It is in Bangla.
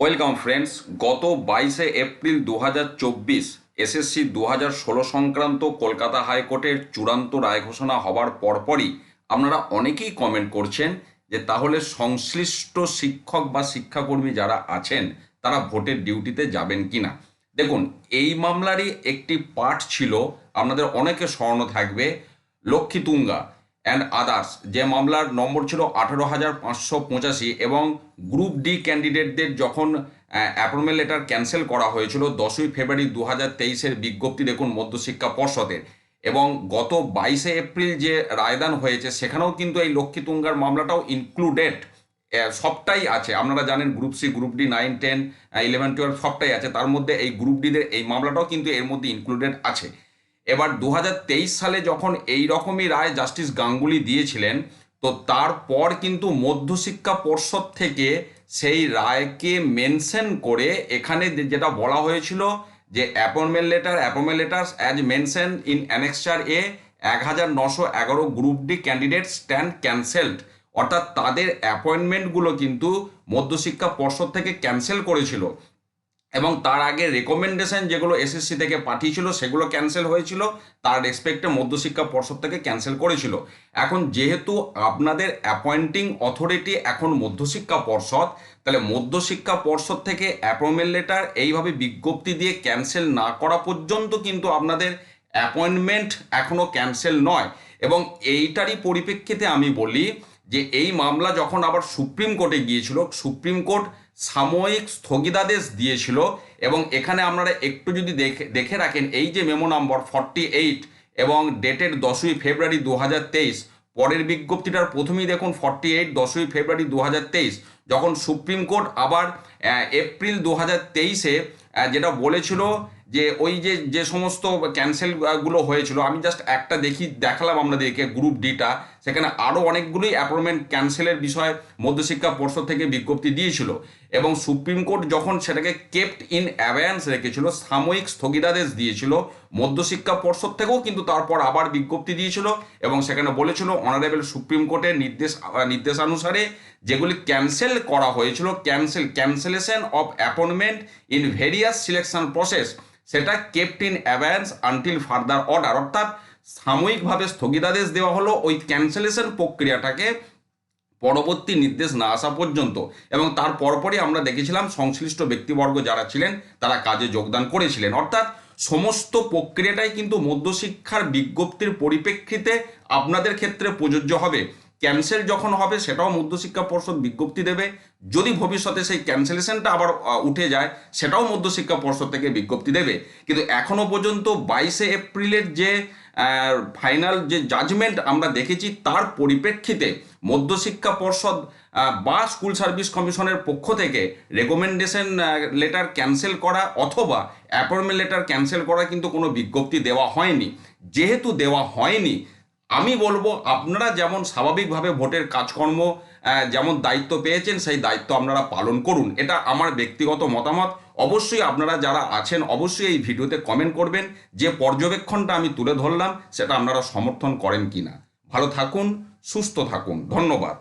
ওয়েলকাম ফ্রেন্ডস, গত বাইশে এপ্রিল দু হাজার চব্বিশ এসএসসি দু হাজার ষোলো সংক্রান্ত কলকাতা হাইকোর্টের চূড়ান্ত রায় ঘোষণা হওয়ার পরপরই আপনারা অনেকেই কমেন্ট করছেন যে তাহলে সংশ্লিষ্ট শিক্ষক বা শিক্ষাকর্মী যারা আছেন, তারা ভোটের ডিউটিতে যাবেন কি না দেখুন, এই মামলারই একটি পার্ট ছিল, আপনাদের অনেকে স্মরণ থাকবে লক্ষ্মী তুঙ্গা অ্যান্ড আদার্স যে মামলার নম্বর ছিল আঠেরো হাজার পাঁচশো পঁচাশি এবং গ্রুপ ডি ক্যান্ডিডেটদের যখন অ্যাপয়েন্টমেন্ট লেটার ক্যান্সেল করা হয়েছিল দশই ফেব্রুয়ারি দু হাজার তেইশের বিজ্ঞপ্তি দেখুন মধ্যশিক্ষা পর্ষদের। এবং গত বাইশে এপ্রিল যে রায়দান হয়েছে, সেখানেও কিন্তু এই লক্ষ্মী তুঙ্গার মামলাটাও ইনক্লুডেড সবটাই আছে। আপনারা জানেন group C, group D, nine, ten eleven, twelve সবটাই আছে। তার মধ্যে এই গ্রুপ ডিদের এই মামলাটাও কিন্তু এর মধ্যে ইনক্লুডেড আছে। এবার দু হাজার তেইশ সালে যখন এই রকমই রায় জাস্টিস গাঙ্গুলি দিয়েছিলেন, তো তারপর কিন্তু মধ্যশিক্ষা পর্ষদ থেকে সেই রায়কে মেনশন করে এখানে যেটা বলা হয়েছিল যে appointment letter, appointment letters as mention in annexure A এক হাজার নশো এগারো group D candidate stand cancelled. অর্থাৎ তাদের অ্যাপয়েন্টমেন্টগুলো কিন্তু মধ্যশিক্ষা পর্ষদ থেকে ক্যান্সেল করেছিল। এবং তার আগে রেকমেন্ডেশন যেগুলো এসএসসি থেকে পাঠিয়েছিল, সেগুলো ক্যান্সেল হয়েছিল। তার রেসপেক্টে মধ্যশিক্ষা পর্ষদ থেকে ক্যান্সেল করেছিল। এখন যেহেতু আপনাদের অ্যাপয়েন্টিং অথরিটি এখন মধ্যশিক্ষা পর্ষদ, তাহলে মধ্যশিক্ষা পর্ষদ থেকে অ্যাপয়েন্টমেন্ট লেটার এইভাবে বিজ্ঞপ্তি দিয়ে ক্যান্সেল না করা পর্যন্ত কিন্তু আপনাদের অ্যাপয়েন্টমেন্ট এখনও ক্যান্সেল নয়। এবং এইটারই পরিপ্রেক্ষিতে আমি বলি যে এই মামলা যখন আবার সুপ্রিম কোর্টে গিয়েছিল, সুপ্রিম কোর্ট সাময়িক স্থগিতাদেশ দিয়েছিল এবং এখানে আপনারা একটু যদি দেখে দেখে রাখেন, এই যে মেমো নম্বর ফর্টি এইট এবং ডেটের দশই ফেব্রুয়ারি দু হাজার তেইশ, পরের বিজ্ঞপ্তিটার প্রথমেই দেখুন ফর্টি এইট দশই ফেব্রুয়ারি দু হাজার তেইশ, যখন সুপ্রিম কোর্ট আবার এপ্রিল দু হাজার তেইশে যেটা বলেছিল যে ওই যে যে সমস্ত ক্যান্সেলগুলো হয়েছিল, আমি জাস্ট একটা দেখি, দেখালাম আপনাদেরকে গ্রুপ ডিটা সেখানে আরও অনেকগুলোই অ্যাপয়েন্টমেন্ট ক্যান্সেলের বিষয়ে মধ্যশিক্ষা পর্ষদ থেকে বিজ্ঞপ্তি দিয়েছিল। এবং সুপ্রিম কোর্ট যখন সেটাকে কেপ্ট ইন অ্যাভেন্স রেখেছিল, সাময়িক স্থগিতাদেশ দিয়েছিল, মধ্যশিক্ষা পর্ষদ থেকেও কিন্তু তারপর আবার বিজ্ঞপ্তি দিয়েছিল এবং সেখানে বলেছিল অনারেবল সুপ্রিম কোর্টের নির্দেশ, নির্দেশানুসারে যেগুলি ক্যান্সেল করা হয়েছিল cancel cancellation of appointment in various selection process সেটা kept in abeyance until further order অর্থাৎ সাময়িকভাবে স্থগিতাদেশ দেওয়া হলো, ওই ক্যান্সেলেশন প্রক্রিয়াটাকে পরবর্তী নির্দেশ না আসা পর্যন্ত এবং তার পরপরই আমরা দেখেছিলাম সংশ্লিষ্ট ব্যক্তিবর্গ যারা ছিলেন, তারা কাজে যোগদান করেছিলেন। অর্থাৎ সমস্ত প্রক্রিয়াটাই কিন্তু মধ্যশিক্ষার বিজ্ঞপ্তির পরিপ্রেক্ষিতে আপনাদের ক্ষেত্রে প্রযোজ্য হবে। ক্যান্সেল যখন হবে, সেটাও মধ্যশিক্ষা পর্ষদ বিজ্ঞপ্তি দেবে। যদি ভবিষ্যতে সেই ক্যান্সেলেশনটা আবার উঠে যায়, সেটাও মধ্যশিক্ষা পর্ষদ থেকে বিজ্ঞপ্তি দেবে। কিন্তু এখনও পর্যন্ত বাইশে এপ্রিলের যে ফাইনাল যে জাজমেন্ট আমরা দেখেছি, তার পরিপ্রেক্ষিতে মধ্যশিক্ষা পর্ষদ বা স্কুল সার্ভিস কমিশনের পক্ষ থেকে রেকমেন্ডেশন লেটার ক্যান্সেল করা অথবা অ্যাপয়েন্টমেন্ট লেটার ক্যান্সেল করা কিন্তু কোনো বিজ্ঞপ্তি দেওয়া হয়নি। যেহেতু দেওয়া হয়নি, আমি বলব আপনারা যেমন স্বাভাবিকভাবে ভোটের কাজকর্ম যেমন দায়িত্ব পেয়েছেন, সেই দায়িত্ব আপনারা পালন করুন। এটা আমার ব্যক্তিগত মতামত। অবশ্যই আপনারা যারা আছেন, অবশ্যই এই ভিডিওতে কমেন্ট করবেন যে পর্যবেক্ষণটা আমি তুলে ধরলাম, সেটা আপনারা সমর্থন করেন কি না ভালো থাকুন, সুস্থ থাকুন। ধন্যবাদ।